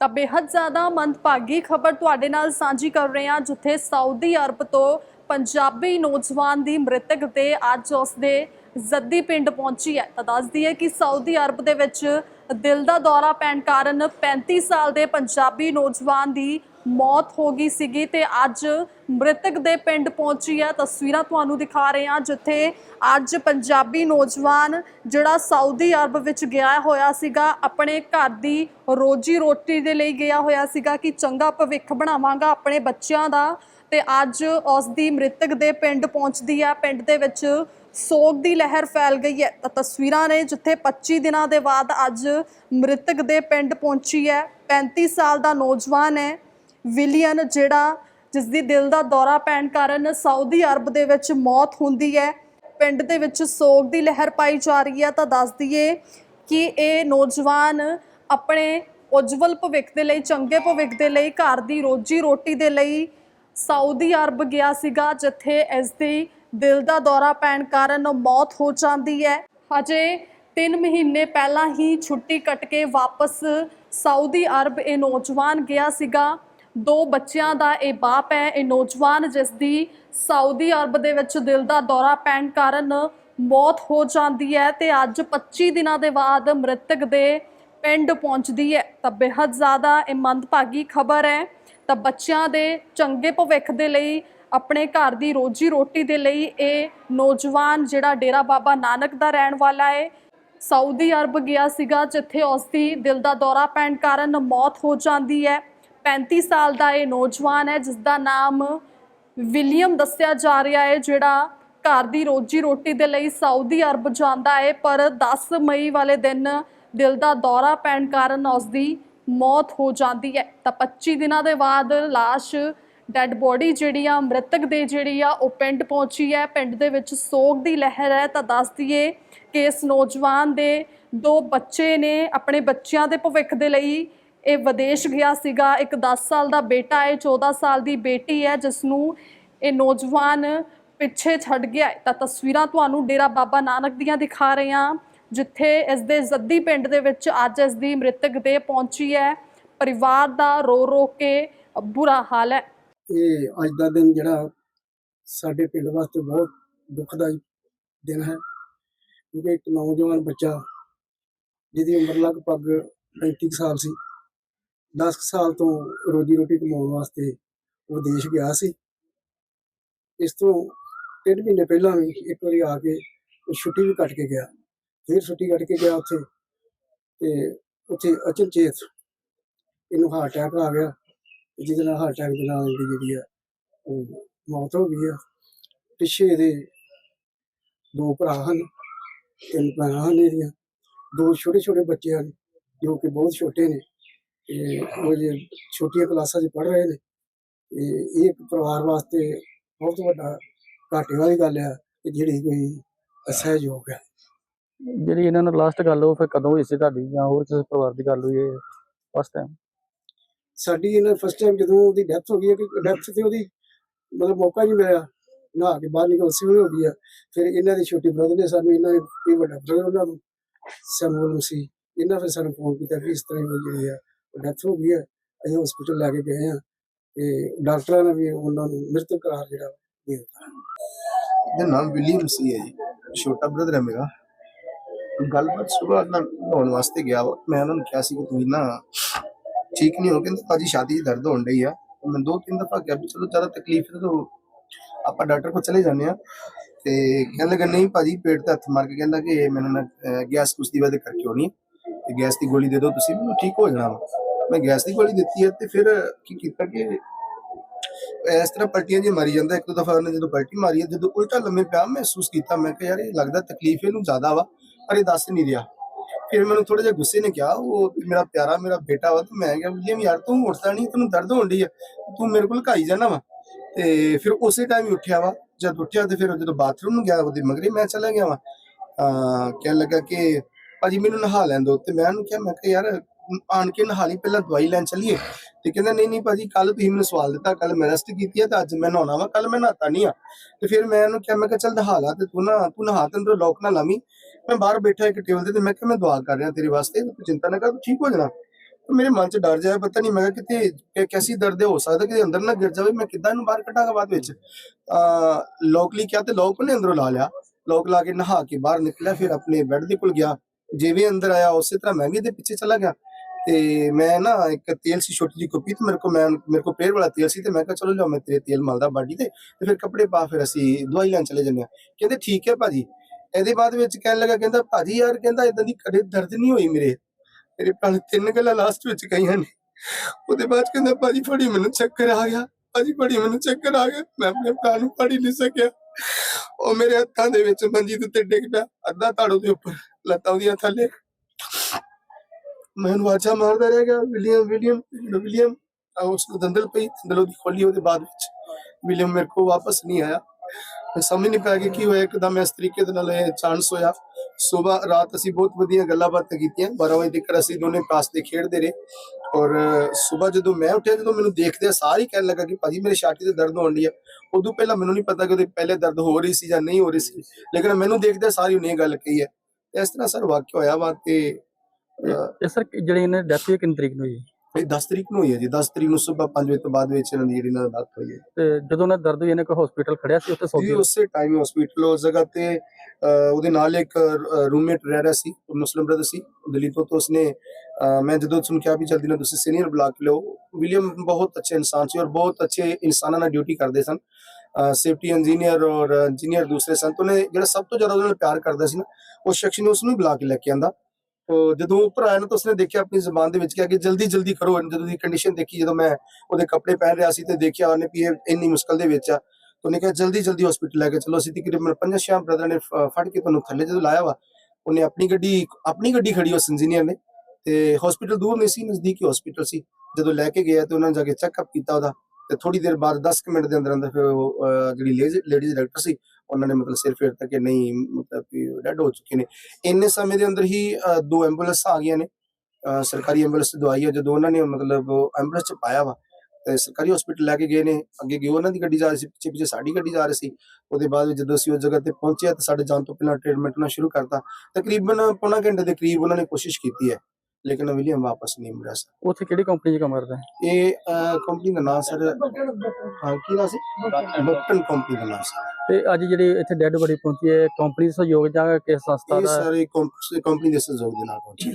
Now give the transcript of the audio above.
ਤਾਂ ਬੇहद ਜ਼ਿਆਦਾ ਮੰਦਭਾਗੀ ਖਬਰ ਤੁਹਾਡੇ ਨਾਲ ਸਾਂਝੀ ਕਰ ਰਹੇ ਹਾਂ, ਜਿੱਥੇ ਸਾਊਦੀ ਅਰਬ ਤੋਂ ਪੰਜਾਬੀ ਨੌਜਵਾਨ ਦੀ ਮ੍ਰਿਤਕ ਤੇ ਅੱਜ ਉਸ ਦੇ ਜ਼ੱਦੀ ਪਿੰਡ ਪਹੁੰਚੀ ਹੈ। ਤਾਂ ਦੱਸਦੀ ਹੈ ਕਿ ਸਾਊਦੀ ਅਰਬ ਦੇ ਵਿੱਚ ਦਿਲ ਦਾ ਦੌਰਾ ਪੈਣ ਕਾਰਨ 35 ਸਾਲ ਦੇ ਪੰਜਾਬੀ ਨੌਜਵਾਨ ਦੀ ਮੌਤ ਹੋ ਗਈ ਸੀਗੀ ਤੇ ਅੱਜ ਮ੍ਰਿਤਕ ਦੇ ਪਿੰਡ ਪਹੁੰਚੀ ਹੈ। ਤਸਵੀਰਾਂ ਤੁਹਾਨੂੰ ਦਿਖਾ ਰਹੇ ਹਾਂ, ਜਿੱਥੇ ਅੱਜ ਪੰਜਾਬੀ ਨੌਜਵਾਨ ਜਿਹੜਾ ਸਾਊਦੀ ਅਰਬ ਵਿੱਚ ਗਿਆ ਹੋਇਆ ਸੀਗਾ, ਆਪਣੇ ਘਰ ਦੀ ਰੋਜੀ ਰੋਟੀ ਦੇ ਲਈ ਗਿਆ ਹੋਇਆ ਸੀਗਾ ਕਿ ਚੰਗਾ ਭਵਿੱਖ ਬਣਾਵਾਂਗਾ ਆਪਣੇ ਬੱਚਿਆਂ ਦਾ ਤੇ ਅੱਜ ਉਸ ਦੀ ਮ੍ਰਿਤਕ ਦੇ ਪਿੰਡ ਪਹੁੰਚਦੀ ਹੈ। ਪਿੰਡ ਦੇ ਵਿੱਚ ਸੋਗ ਦੀ ਲਹਿਰ ਫੈਲ ਗਈ ਹੈ। ਤਾਂ ਤਸਵੀਰਾਂ ਨੇ ਜਿੱਥੇ 25 ਦਿਨਾਂ ਦੇ ਬਾਅਦ ਅੱਜ ਮ੍ਰਿਤਕ ਦੇ ਪਿੰਡ ਪਹੁੰਚੀ ਹੈ। 35 ਸਾਲ ਦਾ ਨੌਜਵਾਨ ਹੈ। ਵਿਲੀਅਨ ਜਿਹੜਾ ਜਿਸ ਦੀ ਦਿਲ ਦਾ ਦੌਰਾ ਪੈਣ ਕਾਰਨ ਸਾਊਦੀ ਅਰਬ ਦੇ ਵਿੱਚ ਮੌਤ ਹੁੰਦੀ ਹੈ। ਪਿੰਡ ਦੇ ਵਿੱਚ ਸੋਗ ਦੀ ਲਹਿਰ ਪਾਈ ਜਾ ਰਹੀ ਹੈ ਤਾਂ ਦੱਸ ਦਈਏ ਕਿ ਇਹ ਨੌਜਵਾਨ ਆਪਣੇ ਉਜਵਲ ਭਵਿੱਖ ਦੇ ਲਈ, ਚੰਗੇ ਭਵਿੱਖ ਦੇ ਲਈ ਘਰ ਦੀ ਰੋਜੀ ਰੋਟੀ ਦੇ ਲਈ ਸਾਊਦੀ ਅਰਬ ਗਿਆ ਸੀਗਾ, ਜਿੱਥੇ ਇਸ ਦੀ ਦਿਲ ਦਾ ਦੌਰਾ ਪੈਣ ਕਾਰਨ ਮੌਤ ਹੋ ਜਾਂਦੀ ਹੈ। ਹਜੇ 3 ਮਹੀਨੇ ਪਹਿਲਾਂ ਹੀ ਛੁੱਟੀ ਕੱਟ ਕੇ ਵਾਪਸ ਸਾਊਦੀ ਅਰਬ ਇਹ ਨੌਜਵਾਨ ਗਿਆ ਸੀਗਾ। ਦੋ ਬੱਚਿਆਂ ਦਾ ਇਹ ਬਾਪ ਹੈ, ਇਹ ਨੌਜਵਾਨ ਜਿਸ ਦੀ ਸਾਊਦੀ ਅਰਬ ਦੇ ਵਿੱਚ ਦਿਲ ਦਾ ਦੌਰਾ ਪੈਣ ਕਾਰਨ ਮੌਤ ਹੋ ਜਾਂਦੀ ਹੈ ਤੇ ਅੱਜ 25 ਦਿਨਾਂ ਦੇ ਬਾਅਦ ਮ੍ਰਿਤਕ ਦੇ ਪਿੰਡ ਪਹੁੰਚਦੀ ਹੈ। ਤਾਂ ਬੇहद ਜ਼ਿਆਦਾ ਇਹ ਮੰਦਭਾਗੀ ਖਬਰ ਹੈ। ਤਾਂ ਬੱਚਿਆਂ ਦੇ ਚੰਗੇ ਭਵਿੱਖ ਦੇ ਲਈ ਆਪਣੇ ਘਰ ਦੀ ਰੋਜੀ ਰੋਟੀ ਦੇ ਲਈ ਇਹ ਨੌਜਵਾਨ ਜਿਹੜਾ ਡੇਰਾ ਬਾਬਾ ਨਾਨਕ ਦਾ ਰਹਿਣ ਵਾਲਾ ਹੈ ਸਾਊਦੀ ਅਰਬ ਗਿਆ ਸੀਗਾ, ਜਿੱਥੇ ਉਸ ਦੀ ਦਿਲ ਦਾ ਦੌਰਾ ਪੈਣ ਕਾਰਨ ਮੌਤ ਹੋ ਜਾਂਦੀ ਹੈ। 35 ਸਾਲ ਦਾ ਇਹ ਨੌਜਵਾਨ ਹੈ, ਜਿਸ ਦਾ ਨਾਮ ਵਿਲੀਅਮ ਦੱਸਿਆ ਜਾ ਰਿਹਾ ਹੈ, ਜਿਹੜਾ ਘਰ ਦੀ ਰੋਜੀ ਰੋਟੀ ਦੇ ਲਈ ਸਾਊਦੀ ਅਰਬ ਜਾਂਦਾ ਹੈ। ਪਰ 10 ਮਈ ਵਾਲੇ ਦਿਨ ਦਿਲ ਦਾ ਦੌਰਾ ਪੈਣ ਕਾਰਨ ਉਸ ਦੀ ਮੌਤ ਹੋ ਜਾਂਦੀ ਹੈ। ਤਾਂ 25 ਦਿਨਾਂ ਦੇ ਬਾਅਦ ਲਾਸ਼ ਡੈੱਡ ਬੋਡੀ ਜਿਹੜੀ ਆ, ਮ੍ਰਿਤਕ ਦੇ ਜਿਹੜੀ ਆ, ਉਹ ਪਿੰਡ ਪਹੁੰਚੀ ਹੈ। ਪਿੰਡ ਦੇ ਵਿੱਚ ਸੋਗ ਦੀ ਲਹਿਰ ਹੈ। ਤਾਂ ਦੱਸ ਦਈਏ ਕਿ ਇਸ ਨੌਜਵਾਨ ਦੇ ਦੋ ਬੱਚੇ ਨੇ ਆਪਣੇ ਬੱਚਿਆਂ ਦੇ ਭਵਿੱਖ ਦੇ ਲਈ ਇਹ ਵਿਦੇਸ਼ ਗਿਆ ਸੀਗਾ। ਇੱਕ 10 ਸਾਲ ਦਾ ਬੇਟਾ ਹੈ 14 ਸਾਲ ਦੀ ਬੇਟੀ ਹੈ, ਜਿਸ ਨੂੰ ਇਹ ਨੌਜਵਾਨ ਪਿੱਛੇ ਛੱਡ ਗਿਆ ਹੈ। ਤਾਂ ਤਸਵੀਰਾਂ ਤੁਹਾਨੂੰ ਡੇਰਾ ਬਾਬਾ ਨਾਨਕ ਦੀਆਂ ਦਿਖਾ ਰਹੇ ਹਾਂ, ਜਿੱਥੇ ਇਸ ਦੇ ਜ਼ੱਦੀ ਪਿੰਡ ਦੇ ਵਿੱਚ ਅੱਜ ਇਸ ਦੀ ਮ੍ਰਿਤਕ ਦੇ ਪਹੁੰਚੀ ਹੈ। ਪਰਿਵਾਰ ਦਾ ਰੋ ਰੋ ਕੇ ਬੁਰਾ ਹਾਲ ਹੈ। ਇਹ ਅੱਜ ਦਾ ਦਿਨ ਜਿਹੜਾ ਸਾਡੇ ਪਿੰਡ ਵਾਸਤੇ ਬਹੁਤ ਦੁਖਦਾਈ ਦਿਨ ਹੈ, ਕਿਉਂਕਿ ਇੱਕ ਨੌਜਵਾਨ ਬੱਚਾ ਜਿਹਦੀ ਉਮਰ ਲਗਭਗ 35 ਕੁ ਸਾਲ ਸੀ 10 ਕੁ ਸਾਲ ਤੋਂ ਰੋਜੀ ਰੋਟੀ ਕਮਾਉਣ ਵਾਸਤੇ ਉਹ ਦੇਸ਼ ਗਿਆ ਸੀ। ਇਸ ਤੋਂ ਤਿੰਨ ਮਹੀਨੇ ਪਹਿਲਾਂ ਵੀ ਇੱਕ ਵਾਰੀ ਆ ਕੇ ਛੁੱਟੀ ਵੀ ਕੱਟ ਕੇ ਗਿਆ, ਫਿਰ ਛੁੱਟੀ ਕੱਟ ਕੇ ਗਿਆ ਉੱਥੇ ਤੇ ਉੱਥੇ ਅਚਨਚੇਤ ਇਹਨੂੰ ਹਾਰਟ ਅਟੈਕ ਆ ਗਿਆ। ਜਿਹਦੇ ਨਾਲ ਹਾਰਟ ਅਟੈਕ ਦੇ ਨਾਲ ਇਹਦੀ ਜਿਹੜੀ ਆ, ਉਹ ਮੌਤ ਹੋ ਗਈ ਆ। ਪਿੱਛੇ ਇਹਦੇ ਦੋ ਭਰਾ ਹਨ, ਤਿੰਨ ਭੈਣਾਂ ਹਨ ਇਹਦੀਆਂ। ਦੋ ਛੋਟੇ ਛੋਟੇ ਬੱਚੇ ਹਨ, ਜੋ ਕਿ ਬਹੁਤ ਛੋਟੇ ਨੇ। ਤੇ ਉਹ ਜੇ ਛੋਟੀਆਂ ਕਲਾਸਾਂ 'ਚ ਪੜ੍ਹ ਰਹੇ ਨੇ, ਤੇ ਇਹ ਪਰਿਵਾਰ ਵਾਸਤੇ ਬਹੁਤ ਵੱਡਾ ਘਾਟੇ ਵਾਲੀ ਗੱਲ ਆ ਕਿ ਜਿਹੜੀ ਕੋਈ ਅਸਹਿਯੋਗ ਹੈ ਜਿਹੜੀ ਇਹਨਾਂ ਨਾਲ ਲਾਸਟ ਗੱਲ ਉਹ ਫਿਰ ਕਦੋਂ ਹੋਈ ਸੀ ਤੁਹਾਡੀ ਜਾਂ ਹੋਰ ਕਿਸੇ ਪਰਿਵਾਰ ਦੀ ਗੱਲ ਹੋਈ ਹੈ ਫਸਟ ਟਾਈਮ ਸਾਡੀ ਇਹਨਾਂ ਫਸਟ ਟਾਈਮ ਜਦੋਂ ਉਹਦੀ ਡੈਥ ਹੋ ਗਈ ਹੈ, ਕਿ ਡੈਥ ਤੇ ਉਹਦੀ ਮਤਲਬ ਮੌਕਾ ਨਹੀਂ ਮਿਲਿਆ, ਨਹਾ ਕੇ ਬਾਹਰ ਨਿਕਲ ਸੀ ਹੋ ਗਈ ਆ ਫਿਰ ਇਹਨਾਂ ਦੇ ਛੋਟੇ ਬ੍ਰਦਰ ਨੇ ਸਾਨੂੰ ਇਹਨਾਂ ਦੇ ਇਹ ਵੱਡਾ ਬ੍ਰਦਰ ਉਹਨਾਂ ਨੂੰ ਸਾਨੂੰ ਸੀ। ਇਹਨਾਂ ਫਿਰ ਸਾਨੂੰ ਫੋਨ ਕੀਤਾ ਕਿ ਇਸ ਤਰ੍ਹਾਂ ਦੀ ਜਿਹੜੀ ਆ ਡੈਥ ਹੋ ਗਈ ਹੈ, ਅਸੀਂ ਹਸਪੀਟਲ ਲੈ ਕੇ ਗਏ ਆ ਤੇ ਡਾਕਟਰਾਂ ਨੇ ਵੀ ਉਹਨਾਂ ਨੂੰ ਮ੍ਰਿਤਕ ਕਰਾਰ ਜਿਹੜਾ ਦੇ ਦਿੱਤਾ। ਇਹਦਾ ਨਾਮ ਵਿਲੀਅਮ ਸੀ ਹੈ ਜੀ, ਛੋਟਾ ਬ੍ਰਦਰ ਹੈ ਮੇਰਾ। ਗੱਲਬਾਤ ਸੁਬਾਹ ਨਾ ਨਹਾਉਣ ਵਾਸਤੇ ਗਿਆ ਮੈਂ ਉਹਨਾਂ ਨੂੰ ਕਿਹਾ ਸੀ ਕਿ ਤੁਸੀਂ ਨਾ ਠੀਕ ਨਹੀਂ ਹੋ ਕਹਿੰਦੇ ਭਾਜੀ ਛਾਤੀ 'ਚ ਦਰਦ ਹੋਣ ਡਈ ਆ। ਮੈਂ ਦੋ ਤਿੰਨ ਦਫਾ ਕਿਹਾ ਵੀ ਚਲੋ ਜ਼ਿਆਦਾ ਤਕਲੀਫ ਹੈ ਤਾਂ ਆਪਾਂ ਡਾਕਟਰ ਕੋਲ ਚਲੇ ਤੇ ਕਹਿਣ ਲੱਗਾ ਨਹੀਂ ਭਾਜੀ, ਪੇਟ ਤੇ ਹੱਥ ਮਾਰ ਕੇ ਕਹਿੰਦਾ ਕਿ ਮੈਨੂੰ ਨਾ ਗੈਸ ਕੁਛ ਦੀ ਵਜ੍ਹਾ ਕਰਕੇ ਹੋਣੀ ਹੈ। ਤੇ ਗੈਸ ਦੀ ਗੋਲੀ ਦੇ ਦਿਓ ਤੁਸੀਂ, ਮੈਨੂੰ ਠੀਕ ਹੋ ਜਾਣਾ ਵਾ। ਮੈਂ ਗੈਸ ਦੀ ਗੋਲੀ ਦਿੱਤੀ ਹੈ ਤੇ ਫਿਰ ਕੀ ਕੀਤਾ ਕਿ ਇਸ ਤਰ੍ਹਾਂ ਪਲਟੀਆਂ ਜੀ ਮਾਰੀ ਜਾਂਦਾ, ਇੱਕ ਦੋ ਦਫਾ ਉਹਨੇ ਜਦੋਂ ਪਲਟੀ ਮਾਰੀ ਹੈ, ਜਦੋਂ ਉਲਟਾ ਲੰਮੇ ਪਿਆ ਮਹਿਸੂਸ ਕੀਤਾ, ਮੈਂ ਕਿ ਯਾਰ ਇਹ ਲੱਗਦਾ ਤਕਲੀਫ ਇਹਨੂੰ ਜ਼ਿਆਦਾ ਵਾ, ਪਰ ਇਹ ਦੱਸ ਨਹੀਂ ਰਿਹਾ। ਫਿਰ ਮੈਨੂੰ ਥੋੜਾ ਜਿਹਾ ਗੁੱਸੇ ਨੇ ਕਿਹਾ, ਉਹ ਮੇਰਾ ਪਿਆਰਾ ਮੇਰਾ ਬੇਟਾ ਵਾ, ਤੇ ਮੈਂ ਕਿਹਾ, ਵਿਲੀਅਮ ਯਾਰ, ਤੂੰ ਉੱਠਦਾ ਨਹੀਂ, ਤੈਨੂੰ ਦਰਦ ਹੋਣ ਡਈ ਆ, ਤੂੰ ਮੇਰੇ ਕੋਲ ਘਾਈ ਜਾਣਾ ਵਾ। ਤੇ ਫਿਰ ਉਸੇ ਟਾਈਮ ਹੀ ਉੱਠਿਆ ਵਾ, ਜਦ ਉੱਠਿਆ ਤੇ ਫਿਰ ਜਦੋਂ ਬਾਥਰੂਮ ਨੂੰ ਗਿਆ ਉਹਦੇ ਮਗਰੇ, ਮੈਂ ਚਲਾ ਗਿਆ ਵਾ। ਆ ਕਹਿਣ ਲੱਗਾ ਕਿ ਭਾਜੀ ਮੈਨੂੰ ਨਹਾ ਲੈਣ ਦੋ ਤੇ ਮੈਂ ਉਹਨੂੰ ਕਿਹਾ, ਮੈਂ ਕਿਹਾ, ਯਾਰ, ਆਣ ਕੇ ਨਹਾ ਪਹਿਲਾਂ ਦਵਾਈ ਲੈਣ ਚੱਲੀਏ। ਤੇ ਕਹਿੰਦਾ, ਨਹੀਂ ਨਹੀਂ ਭਾਜੀ ਕੱਲ ਤੁਸੀਂ ਮੈਨੂੰ ਸਵਾਲ ਦਿੱਤਾ ਕੱਲ ਮੈਂ ਰੈਸਟ ਕੀਤੀ ਹੈ ਤੇ ਅੱਜ ਮੈਂ ਨਹਾਉਣਾ ਵਾ ਕੱਲ ਮੈਂ ਨਹਾਤਾ ਨਹੀਂ ਆ। ਤੇ ਫਿਰ ਮੈਂ ਉਹਨੂੰ ਕਿਹਾ, ਮੈਂ ਕਿਹਾ, ਚੱਲ ਨਹਾ ਲਾ ਤੇ ਤੂੰ ਨਾ, ਤੂੰ ਨਹਾ ਤੇ ਲੋਕ ਨਾ ਲਾਵੀਂ। ਮੈਂ ਬਾਹਰ ਬੈਠਾ ਇੱਕ ਟੇਬਲ ਤੇ ਤੇ ਮੈਂ ਕਿਹਾ, ਮੈਂ ਦੁਆ ਕਰ ਰਿਹਾ ਤੇਰੇ ਵਾਸਤੇ, ਤੂੰ ਚਿੰਤਾ ਨਾ ਕਰ, ਤੂੰ ਠੀਕ ਹੋ ਜਾਣਾ। ਮੇਰੇ ਮਨ 'ਚ ਡਰ ਜਾਇਆ ਪਤਾ ਨਹੀਂ ਮੈਂ ਕਿਹਾ, ਕਿਤੇ ਕੈਸੀ ਦਰਦ ਹੋ ਸਕਦਾ ਕਿ ਅੰਦਰ ਨਾ ਗਿਰ ਜਾਵੇ, ਮੈਂ ਕਿੱਦਾਂ ਇਹਨੂੰ ਬਾਹਰ ਕੱਢਾਂਗਾ ਬਾਅਦ ਵਿੱਚ? ਆ ਲੋਕ ਲਈ ਕਿਹਾ ਤੇ ਲੋਕ ਨੇ ਅੰਦਰੋਂ ਲਾ ਲਿਆ। ਲੋਕ ਲਾ ਕੇ ਨਹਾ ਕੇ ਬਾਹਰ ਨਿਕਲਿਆ, ਫਿਰ ਆਪਣੇ ਬੈੱਡ ਦੇ ਕੋਲ ਗਿਆ। ਜਿਵੇਂ ਅੰਦਰ ਆਇਆ, ਉਸੇ ਤਰ੍ਹਾਂ ਮੈਂ ਵੀ ਇਹਦੇ ਪਿੱਛੇ ਚਲਾ ਗਿਆ। ਤੇ ਮੈਂ ਨਾ ਇੱਕ ਤੇਲ ਸੀ, ਛੋਟੀ ਜਿਹੀ ਕੁੱਪੀ, ਤੇ ਮੇਰੇ ਕੋ ਮੈਂ, ਮੇਰੇ ਕੋ ਪੇਰ ਵਾਲਾ ਤੇਲ ਸੀ, ਤੇ ਮੈਂ ਕਿਹਾ, ਚਲੋ ਲਿਆ ਮੈਂ ਤੇਰੇ ਤੇਲ ਮਲਦਾ ਬਾਡੀ ਤੇ ਤੇ ਫਿਰ ਕੱਪੜੇ ਪਾ, ਫਿਰ ਅਸੀਂ ਦਵਾਈ ਲੈਣ ਚਲੇ ਜੰਨੇ ਕਹਿੰਦੇ, ਠੀਕ ਹੈ ਭਾਜੀ। ਇਹਦੇ ਬਾਅਦ ਵਿੱਚ ਕਹਿਣ ਲੱਗਾ, ਕਹਿੰਦਾ, ਭਾਜੀ ਯਾਰ, ਕਹਿੰਦਾ ਇਦਾਂ ਦੀ ਕਦੇ ਦਰਦ ਨਹੀਂ ਹੋਈ ਮੇਰੇ। ਮੇਰੇ ਨਾਲ ਤਿੰਨ ਗੱਲਾਂ ਲਾਸਟ ਵਿੱਚ ਕਹੀਆਂ ਨੇ। ਉਹਦੇ ਬਾਅਦ ਕਹਿੰਦਾ, ਭਾਜੀ, ਫੜੀ ਮੈਨੂੰ ਚੱਕਰ ਆ ਗਿਆ। ਭਾਜੀ, ਫੜੀ ਮੈਨੂੰ ਚੱਕਰ ਆ ਗਿਆ। ਮੈਂ ਆਪਣੇ ਭਰਾ ਨੂੰ ਫੜੀ ਨਹੀਂ ਸਕਿਆ। ਉਹ ਮੇਰੇ ਹੱਥਾਂ ਦੇ ਵਿੱਚ ਮੰਜੀ ਦੇ ਉੱਤੇ ਡਿੱਗ ਪਿਆ, ਅੱਧਾ ਤਾੜੋ ਦੇ ਉੱਪਰ, ਲੱਤਾਂ ਉਹਦੀਆਂ ਥੱਲੇ। ਮੈਂ ਉਹਨੂੰ ਆਵਾਜ਼ਾਂ ਮਾਰਦਾ ਰਹਿ ਗਿਆ ਵਿਲੀਅਮ ਵਿਲੀਅਮ ਵਿਲੀਅਮ ਉਸ ਨੂੰ ਦੰਦਲ ਪਈ, ਦੰਦਲ ਉਹਦੀ ਖੋਲੀ ਉਹਦੇ ਬਾਅਦ ਵਿੱਚ। ਵਿਲੀਅਮ ਮੇਰੇ ਕੋਲ ਵਾਪਸ ਨਹੀਂ ਆਇਆ। ਮੈਂ ਸਮਝ ਨਹੀਂ ਪਾਇਆ ਕਿ ਕੀ ਹੋਇਆ ਇੱਕਦਮ ਇਸ ਤਰੀਕੇ ਦੇ ਨਾਲ ਇਹ ਚਾਂਸ ਹੋਇਆ। ਸਵੇਰ ਰਾਤ ਅਸੀਂ ਬਹੁਤ ਵਧੀਆ ਗੱਲਾਂ ਬਾਤਾਂ ਕੀਤੀਆਂ। 12 ਵਜੇ ਤੱਕ ਅਸੀਂ ਦੋਨੇ ਪਾਸ ਤੇ ਖੇਡਦੇ ਰਹੇ। ਔਰ ਸਵੇਰ ਜਦੋਂ ਮੈਂ ਉੱਠਿਆ ਜਦੋਂ ਮੈਨੂੰ ਦੇਖਦੇ ਸਾਰੀ ਕਹਿਣ ਲੱਗਾ ਕਿ ਭਾਜੀ ਮੇਰੇ ਛਾਤੀ ਤੇ ਦਰਦ ਹੋਣ ਡਈ ਆ। ਉਦੋਂ ਪਹਿਲਾਂ ਮੈਨੂੰ ਨਹੀਂ ਪਤਾ ਕਿ ਉਹਦੇ ਪਹਿਲੇ ਦਰਦ ਹੋ ਰਹੀ ਸੀ ਜਾਂ ਨਹੀਂ ਹੋ ਰਹੀ ਸੀ। ਲੇਕਿਨ ਮੈਨੂੰ ਦੇਖਦੇ ਸਾਰੀ ਉਹਨੇ ਇਹ ਗੱਲ ਕਹੀ ਹੈ। ਇਸ ਤਰ੍ਹਾਂ ਸਰ ਵਾਕਿਆ ਹੋਇਆ ਵਾ ਤੇ ਅਹ, ਸਰ ਜਿਹੜੀ ਇਹਨਾਂ ਡੈਥ ਹੋਈ ਕਿੰਨੀ ਤਰੀਕ ਨੂੰ ਹੋਈ ਇਹ 10 ਤਰੀਕ ਨੂੰ ਹੋਈ ਹੈ ਜੀ 10 ਤਰੀਕ ਨੂੰ ਸਵੇਰ 5 ਵਜੇ ਤੋਂ ਬਾਅਦ ਵਿੱਚ ਇਹਨਾਂ ਦੀ ਜਿਹੜੀ ਨਾਲ ਡੈਥ ਹੋਈ ਹੈ ਤੇ ਜਦੋਂ ਉਹਨਾਂ ਦੀ ਦਰਦ ਹੋਈ ਇਹਨੇ ਕੋਈ ਹਸਪੀਟਲ ਖੜਿਆ ਸੀ ਉੱਥੇ ਜੀ ਸੌਦੀ ਉਸੇ ਟਾਈਮ ਹਸਪੀਟਲ ਉਸ ਜਗ੍ਹਾ ਤੇ ਉਹਦੇ ਨਾਲ ਇੱਕ ਰੂਮਮੇਟ ਰਹਿ ਰਿਹਾ ਸੀ ਉਹ ਮੁਸਲਮ ਬ੍ਰਦਰ ਸੀ ਦਿੱਲੀ ਤੋਂ ਤਾਂ ਉਸਨੇ ਮੈਂ ਜਦੋਂ ਉਸਨੂੰ ਕਿਹਾ ਵੀ ਜਲਦੀ ਨਾਲ ਤੁਸੀਂ ਸੀਨੀਅਰ ਬੁਲਾ ਕੇ ਲਿਓ ਵਿਲੀਅਮ ਬਹੁਤ ਅੱਛੇ ਇਨਸਾਨ ਸੀ ਔਰ ਬਹੁਤ ਅੱਛੇ ਇਨਸਾਨਾਂ ਨਾਲ ਡਿਊਟੀ ਕਰਦੇ ਸਨ। ਸੇਫਟੀ ਇੰਜੀਨੀਅਰ ਔਰ ਇੰਜੀਨੀਅਰ ਦੂਸਰੇ ਸਨ ਤੋਂ ਨੇ ਜਿਹੜਾ ਸਭ ਤੋਂ ਜ਼ਿਆਦਾ ਉਹਦੇ ਨਾਲ ਪਿਆਰ ਕਰਦਾ ਸੀ ਨਾ ਉਸ ਸ਼ਖਸ ਨੇ ਉਸਨੂੰ ਬੁਲਾ ਕੇ ਲੈ ਕੇ ਆਂਦਾ। ਜਦੋਂ ਉੱਪਰ ਆਇਆ ਤਾਂ ਉਸਨੇ ਦੇਖਿਆ ਆਪਣੀ ਜ਼ੁਬਾਨ ਦੇ ਵਿੱਚ ਕਿਹਾ ਕਿ ਜਲਦੀ ਜਲਦੀ ਕਰੋ ਜਦੋਂ ਦੀ ਕੰਡੀਸ਼ਨ ਦੇਖੀ, ਜਦੋਂ ਮੈਂ ਉਹਦੇ ਕੱਪੜੇ ਪਹਿਨ ਰਿਹਾ ਸੀ ਤੇ ਦੇਖਿਆ ਉਹਨੇ ਵੀ ਇਹ ਇੰਨੀ ਮੁਸ਼ਕਲ ਦੇ ਵਿੱਚ ਆ। ਉਹਨੇ ਕਿਹਾ, ਜਲਦੀ ਜਲਦੀ ਹਸਪੀਟਲ ਲੈ ਕੇ ਚਲੋ। ਅਸੀਂ ਤਕਰੀਬਨ ਪੰਜਾਂ ਛੇ ਬ੍ਰਦਰ ਨੇ ਫੜ ਕੇ ਤੁਹਾਨੂੰ ਥੱਲੇ ਜਦੋਂ ਲਾਇਆ ਵਾ, ਉਹਨੇ ਆਪਣੀ ਗੱਡੀ ਆਪਣੀ ਗੱਡੀ ਖੜੀ ਉਸ ਇੰਜੀਨੀਅਰ ਨੇ ਤੇ ਹਸਪੀਟਲ ਦੂਰ ਨਹੀਂ ਸੀ, ਨਜ਼ਦੀਕੀ ਹਸਪੀਟਲ ਸੀ। ਜਦੋਂ ਲੈ ਕੇ ਗਿਆ ਤੇ ਉਹਨਾਂ ਨੇ ਜਾ ਕੇ ਚੈੱਕਅਪ ਕੀਤਾ ਉਹਦਾ ਤੇ ਥੋੜੀ ਦੇਰ ਬਾਅਦ 10 ਮਿੰਟ ਦੇ ਅੰਦਰ ਅੰਦਰ ਫਿਰ ਜਿਹੜੀ ਲੇਡੀਜ਼ ਡਾਕਟਰ ਸੀ ਉਹਨਾਂ ਨੇ ਮਤਲਬ ਸਿਰ ਫੇਰਤਾ ਕਿ ਨਹੀਂ, ਮਤਲਬ ਕਿ ਡੈਡ ਹੋ ਚੁੱਕੇ ਨੇ। ਇੰਨੇ ਸਮੇਂ ਦੇ ਅੰਦਰ ਹੀ ਦੋ ਐਂਬੂਲੈਂਸ ਆ ਗਈਆਂ ਨੇ। ਸਰਕਾਰੀ ਐਂਬੂਲੈਂਸ ਦਵਾਈ ਹੈ ਜਦੋਂ ਉਹਨਾਂ ਨੇ ਮਤਲਬ ਐਂਬੂਲੈਂਸ ਚ ਪਾਇਆ ਵਾ, ਤੇ ਸਰਕਾਰੀ ਹਸਪੀਟਲ ਲੈ ਕੇ ਗਏ ਨੇ, ਅੱਗੇ ਗਏ ਉਹਨਾਂ ਦੀ ਗੱਡੀ ਜਾ ਰਹੀ ਸੀ, ਪਿੱਛੇ ਪਿੱਛੇ ਸਾਡੀ ਗੱਡੀ ਜਾ ਰਹੀ ਸੀ। ਉਹਦੇ ਬਾਅਦ ਜਦੋਂ ਅਸੀਂ ਉਸ ਜਗ੍ਹਾ ਤੇ ਪਹੁੰਚਿਆ ਤਾਂ ਸਾਡੇ ਜਾਣ ਤੋਂ ਪਹਿਲਾਂ ਟ੍ਰੀਟਮੈਂਟ ਉਹਨਾਂ ਸ਼ੁਰੂ ਕਰਤਾ। ਤਕਰੀਬਨ ਪੌਣਾ ਘੰਟੇ ਦੇ ਕਰੀਬ ਉਹਨਾਂ ਨੇ ਕੋਸ਼ਿਸ਼ ਕੀਤੀ ਹੈ। ਲੇਕਿਨ ਵਿਲੀਅਮ ਵਾਪਸ ਨਹੀਂ ਮੁੜਿਆ ਸਰ। ਉੱਥੇ ਕਿਹੜੀ ਕੰਪਨੀ 'ਚ ਕੰਮ ਕਰਦਾ ਹੈ? ਇਹ ਕੰਪਨੀ ਦਾ ਨਾਮ ਸਰ ਹਾਂ ਕੀ ਨਾਮ ਸੀ? ਬਕਟਨ ਕੰਪਨੀ ਦਾ ਨਾਮ ਸੀ। ਤੇ ਅੱਜ ਜਿਹੜੀ ਇੱਥੇ ਡੈੱਡ ਬੜੀ ਪਹੁੰਚੀ ਹੈ ਕੰਪਨੀ ਦਾ ਸਹਿਯੋਗ ਜਾਂ ਕਿਸ ਸੰਸਥਾ ਇਹ ਦਾ ਹੈ? ਸਾਰੇ ਕੰਪਨੀ ਦੇ ਸਹਿਯੋਗ ਦੇ ਨਾਲ ਪਹੁੰਚੀ